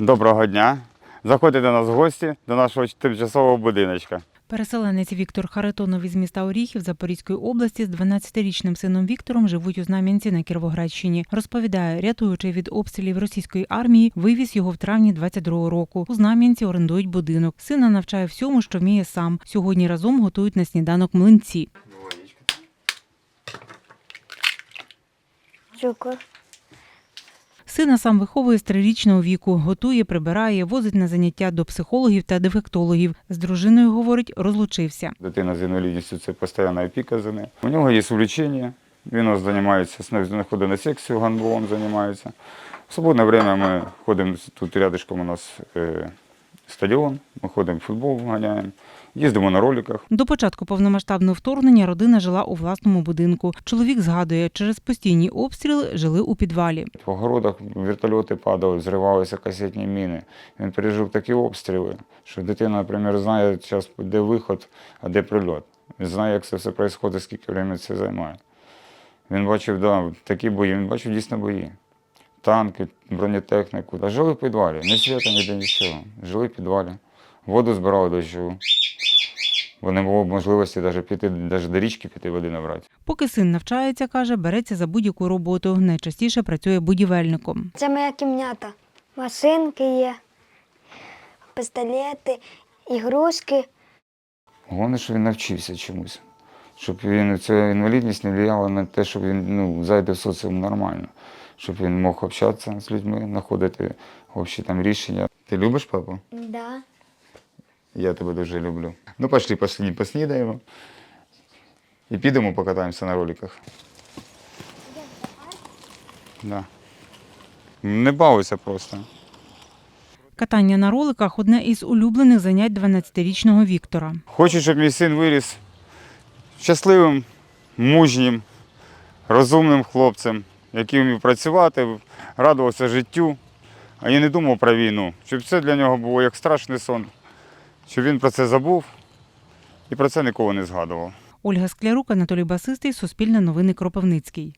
Доброго дня. Заходьте до нас в гості до нашого тимчасового будиночка. Переселенець Віктор Харитонов із міста Оріхів Запорізької області з 12-річним сином Віктором живуть у Знам'янці на Кіровоградщині. Розповідає, рятуючи від обстрілів російської армії, вивіз його в травні 22-го року. У Знам'янці орендують будинок. Сина навчає всьому, що вміє сам. Сьогодні разом готують на сніданок млинці. Цукор. Сина сам виховує з трирічного віку, готує, прибирає, возить на заняття до психологів та дефектологів. З дружиною, говорить, розлучився. Дитина з інвалідністю це постійна опіка за нею. У нього є увлечення, він займається, знаходить на секцію, гандболом займається. В свободне время ми ходимо, тут рядышком у нас е, стадіон, ми ходимо в футбол, ганяємо, їздимо на роликах. До початку повномасштабного вторгнення родина жила у власному будинку. Чоловік згадує, через постійні обстріли жили у підвалі. В огородах вертольоти падали, зривалися касетні міни. Він пережив такі обстріли, що дитина, наприклад, знає час, де виход, а де прильот. Він знає, як це все відбувається, скільки часу це займає. Він бачив да, такі бої, він бачив дійсно бої. Танки, бронетехніку. А жили в підвалі. Ні світа, ніде нічого. Жили в підвалі. Воду збирали дощову. Бо не було можливості навіть піти, навіть до річки піти води набрати. Поки син навчається, каже, береться за будь-яку роботу. Найчастіше працює будівельником. Це моя кімната. Машинки є, пістолети, ігрушки. Головне, що він навчився чомусь. Щоб він ця інвалідність не впливала на те, щоб він ну, зайде в соціум нормально, щоб він мог общатися з людьми, знаходити общі там рішення. Ти любиш папу? Да. Я тебе дуже люблю. Ну, пошли, пошли, поснідаємо. І підемо покатаємося на роликах. Да. Не бавися просто. Катання на роликах одне із улюблених занять 12-річного Віктора. Хочу, щоб мій син виріс щасливим, мужнім, розумним хлопцем, який вмів працювати, радувався життю, а я не думав про війну. Щоб це для нього було як страшний сон, щоб він про це забув і про це ніколи не згадував. Ольга Склярук, Анатолій Басистий, Суспільне новини Кропивницький.